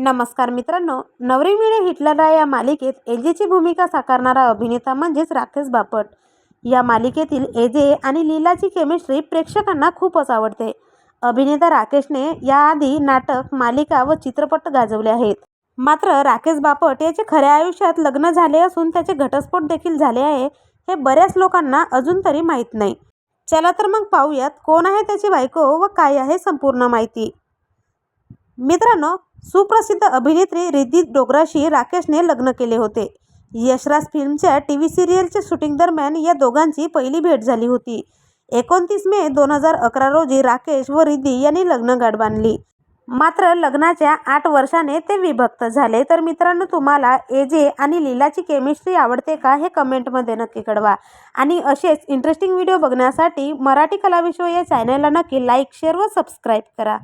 नमस्कार मित्रांनो नवरी मिळे हिटलरला या मालिकेत एजेची भूमिका साकारणारा अभिनेता म्हणजेच राकेश बापट. या मालिकेतील एजे आणि लीलाची केमिस्ट्री प्रेक्षकांना खूपच आवडते. अभिनेता राकेशने याआधी नाटक मालिका व चित्रपट गाजवले आहेत. मात्र राकेश बापट याचे खऱ्या आयुष्यात लग्न झाले असून त्याचे घटस्फोट देखील झाले आहे हे बऱ्याच लोकांना अजून तरी माहीत नाही. चला तर मग पाहूयात कोण आहे त्याची बायको व काय आहे संपूर्ण माहिती. मित्रांनो सुप्रसिद्ध अभिनेत्री रिद्धी डोगराशी राकेशने लग्न केले होते. यशराज फिल्मच्या टी व्ही सिरियलच्या शूटिंग दरम्यान या दोघांची पहिली भेट झाली होती. एकोणतीस मे दोन हजार अकरा रोजी राकेश व रिद्धी यांनी लग्न गाठ बांधली. मात्र लग्नाच्या आठ वर्षाने ते विभक्त झाले. तर मित्रांनो तुम्हाला एजे आणि लीलाची केमिस्ट्री आवडते का हे कमेंटमध्ये नक्की कळवा. आणि असेच इंटरेस्टिंग व्हिडिओ बघण्यासाठी मराठी कलाविश्व या चॅनलला नक्की लाईक शेअर व सबस्क्राईब करा.